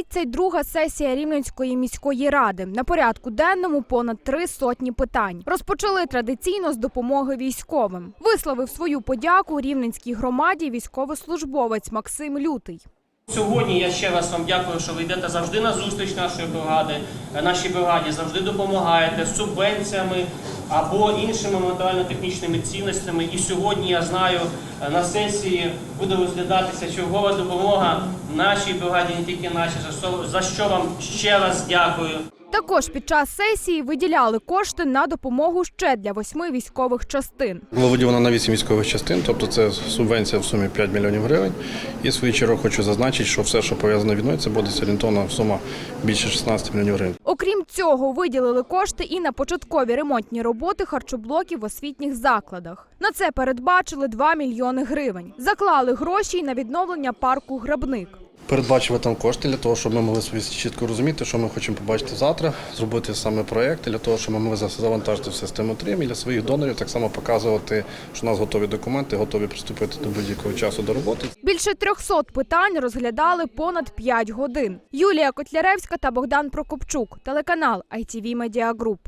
32-га сесія Рівненської міської ради. На порядку денному понад три сотні питань. Розпочали традиційно з допомоги військовим. Висловив свою подяку рівненській громаді військовослужбовець Максим Лютий. Сьогодні я ще раз вам дякую, що ви йдете завжди на зустріч нашої бригади, нашій бригаді, завжди допомагаєте з субвенціями або іншими матеріально-технічними цінностями. І сьогодні я знаю на сесії буде розглядатися чергова допомога нашій бригаді, не тільки нашій, за що- за що вам ще раз дякую. Також під час сесії виділяли кошти на допомогу ще для восьми військових частин. Було виділено на 8 військових частин, тобто це субвенція в сумі 5 мільйонів гривень. І в свою чергу хочу зазначити, що все, що пов'язане війною, це буде орієнтовна сума більше 16 мільйонів гривень. Цього, виділили кошти і на початкові ремонтні роботи харчоблоків в освітніх закладах. На це передбачили 2 мільйони гривень. Заклали гроші й на відновлення парку Грабник. Передбачили там кошти для того, щоб ми могли собі чітко розуміти, що ми хочемо побачити завтра, зробити саме проєкт для того, щоб ми могли завантажити в систему TRIM і для своїх донорів так само показувати, що у нас готові документи, готові приступити до будь-якого часу до роботи. Більше 300 питань розглядали понад 5 годин. Юлія Котляревська та Богдан Прокопчук, телеканал ITV Media Group.